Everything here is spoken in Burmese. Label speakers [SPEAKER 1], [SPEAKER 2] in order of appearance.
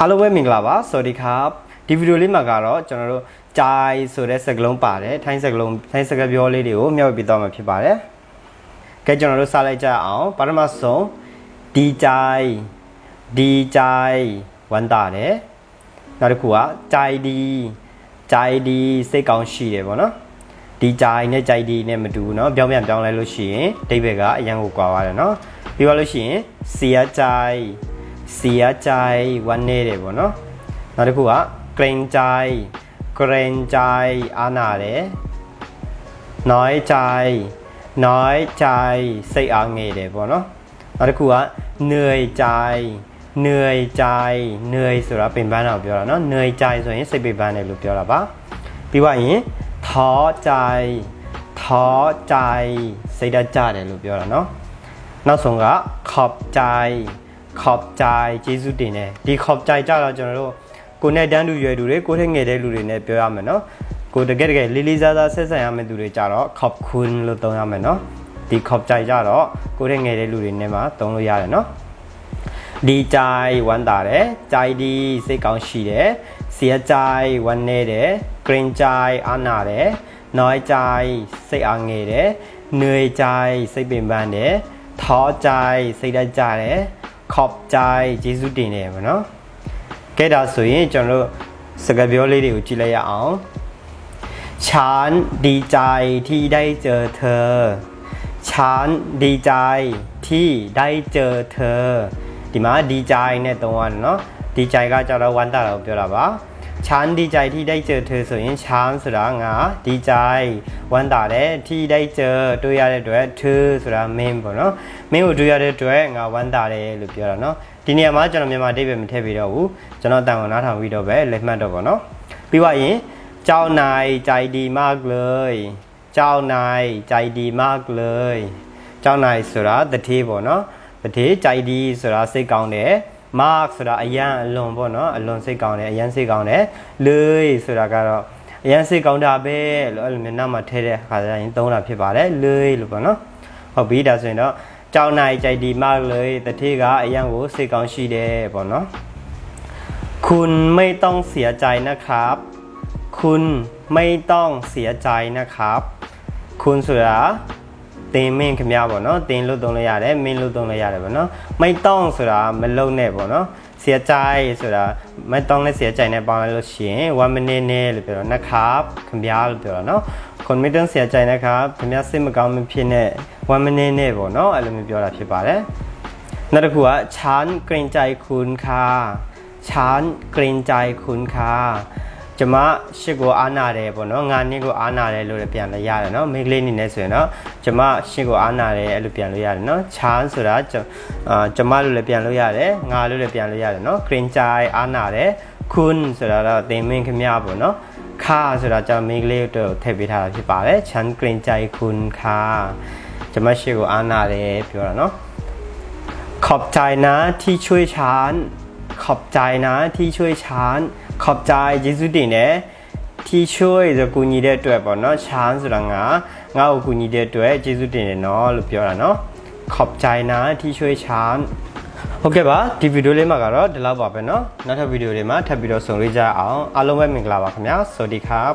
[SPEAKER 1] အားလုံးပဲမင်္ဂလာပါစวัสดีครับဒီဗီဒီယိုလေးမှာကတော့ကျွန်တော်တို့ကြိုင်ဆိုတဲ့စကားလုံးပါတယ်ထိုင်းစကားလုံးထိုင်းစကားပြောလေးတွေကိုမျှဝေပေးသွားမှာဖြစ်ပါတယ်ကဲကျွန်တော်တို့စလိုက်ကြအောင်ပထမဆုံးဒီကြိုင်ဒီကြိုင်ဝန်တာတယ်နောက်တစ်ခုကကြိုင်ဒီကြိုင်ဒီစိတ်ကောင်းရှိတယ်ပေါ့နော်ဒီကြိုင်နဲ့ကြိုင်ဒီနဲ့မတူဘူးเนาะပြောင်းပြန်ပြောင်းလဲလို့ရှိရင်အဓိပ္ပာယ်ကအရန်ကိုကွာပါတယ်เนาะပြီးတော့လို့ရှိရင်စီယာကြိုင် စီရကြိုင်ဝမ်းနေတယ်ပေါ့နော်နောက်တစ်ခုကဂရင်ကြိုင်ဂရင်ကြိုင်အားနာတယ်น้อยใจน้อยใจစိတ်အားငယ်တယ်ပေါ့နော်နောက်တစ်ခုကเหนื่อยใจเหนื่อยใจเหนื่อยဆိုတာပင်ပန်းတာကိုပြောတာเนาะเหนื่อยใจဆိုရင်စိတ်ပင်ပန်းတယ်လို့ပြောတာပါပြီးပါရင်ท้อใจท้อใจစိတ်ဓာတ်ကြတယ်လို့ပြောတာเนาะနောက်ဆုံးကขอบใจ ขอบใจကျေးဇူးတင်တယ်ဒီขอบใจကြတော့ကျွန်တော်တို့ကိုနဲ့တန်းတူရွယ်သူတွေကိုထက်ငယ်တဲ့လူတွေနဲ့ပြောရမယ်เนาะကိုတကယ်တကယ်လေးလေးစားစားဆက်ဆံရမယ့်သူတွေကြတော့ขอบคุณလို့သုံးရမယ်เนาะဒီขอบใจကြတော့ကိုထက်ငယ်တဲ့လူတွေနဲ့မှသုံးလို့ရတယ်เนาะ ดีใจဝမ်းသာတယ်ကြိုက်ဒီစိတ်ကောင်းရှိတယ်เสียใจဝမ်းနည်းတယ်เกรงใจအားနာတယ်น้อยใจစိတ်အားငယ်တယ်เหนื่อยใจစိတ်ပင်ပန်းတယ်ท้อใจစိတ်ဓာတ်ကြတယ် ขอบใจเยซูตีเนี่ဗောနော်ကဲဒါဆိုရင်ကျွန်တော်တို့စကားပြောလေးတွေကိုကြฉันดีใจที่ได้เจอเธอฉันดีใจที่ได้เจอเธอဒီมะดีใจเนี่ยตรงวันเนาะดีใจก็จะเราวันตาเราเတာကိုะฉันดีใจที่ได้เจอเธอဆိုရင်ฉันဆိုတာငါดีใจ ဝမ်းသာတယ်ที่ได้เจอတွေ့ရတဲ့အတွက် th ဆိုတာမင်းပေါ့เนาะမင်းကိုတွေ့ရတဲ့အတွက်ငါဝမ်းသာတယ်လို့ပြောတာเนาะဒီနေရာမှာကျွန်တော်မြန်မာအဓိပ္ပာယ်မထည့်ပြတော့ဘူးကျွန်တော်တန်ကိုနားထောင်ပြီးတော့ပဲလက်မှတ်တော့ပေါ့เนาะပြီးပါရင်เจ้านายใจดีมากเลยเจ้านายใจดีมากเลย เจ้านายဆိုတာတတိပေါ့เนาะတတိကြိုက်ဒီဆိုတာစိတ်ကောင်းတယ်မတ်ဆိုတာအရန်အလွန်ပေါ့เนาะအလွန်စိတ်ကောင်းတယ်အရန်စိတ်ကောင်းတယ်လေဆိုတာကတော့ အရန်စိတ်ကောင်းတာပဲလို့အဲ့လိုမျိုးနောက်မှထည့်တဲ့အခါကျရင်သုံးတာဖြစ်ပါတယ်လေလို့ပေါ့เนาะဟုတ်ပြီဒါဆိုရင်တော့เจ้านายใจดีมากเลยตะเทကအရန်ကိုစိတ်ကောင်းရှိတယ်ပေါ့เนาะคุณไม่ต้องเสียใจนะครับ คุณไม่ต้องเสียใจนะครับ คุณဆိုတာတင်မင်းခမရပေါ့နော်တင်လို့သုံးလို့ရတယ်မင်းလို့သုံးလို့ရတယ်ပေါ့နော်မိတ်တောင်းဆိုတာမလုံနဲ့ပေါ့နော် เสียใจဆိုတာမိတ်တောင်းနဲ့เสียใจနဲ့ပေါင်းလိုက်လို့ရှိရင်1 minute နဲ့လို့ပြောတော့นะครับခမရလို့ပြောတာနော်ခွန်မီတန်เสียใจนะครับခမရစိတ်မကောင်းမဖြစ်နဲ့1 minute နဲ့ပေါ့နော်အဲ့လိုမျိုးပြောတာဖြစ်ပါတယ်နောက်တစ်ခုကฉันเกรงใจคุณค่ะฉันเกรงใจคุณค่ะ ကျမရှစ်ကိုအားနာတယ်ပေါ့နော်ငါနင်းကိုအားနာတယ်လို့လည်းပြန်လို့ရတယ်နော်မိန်းကလေးအနေနဲ့ဆိုရင်တော့ကျမရှစ်ကိုအားနာတယ်အဲ့လိုပြန်လို့ရတယ်နော်ချမ်းဆိုတာအာကျမလို့လည်းပြန်လို့ရတယ်ငါလို့လည်းပြန်လို့ရတယ်နော်ဂရင်ကြိုင်အားနာတယ်ခွန်းဆိုတာတော့တင်မင်းခမရပေါ့နော်ခါဆိုတာကျမမိန်းကလေးတို့ထည့်ပေးထားတာဖြစ်ပါတယ်ချမ်းဂရင်ကြိုင်ခွန်းခါကျမရှိကိုအားနာတယ်ပြောတာနော်ขอบใจนะที่ช่วยฉัน ขอบใจนะที่ช่วยฉันขอบใจယေရှုတင်တယ်ที่ช่วยဆိုကူညီတဲ့အတွက်ပေါ့နော်ချမ်းဆိုတာငါငါ့ကိုကူညီတဲ့အတွက်ယေရှုတင်တယ်နော်လို့ပြောတာနော်ขอบใจนะที่ช่วยฉันဟုတ်ကဲ့ပါဒီဗီဒီယိုလေးမှာကတော့ဒီလောက်ပါပဲเนาะနောက်ထပ်ဗီဒီယိုတွေမှာထပ်ပြီးတော့ဆုံလေးကြအောင်အားလုံးပဲမင်္ဂလာပါခင်ဗျာစวัสดีครับ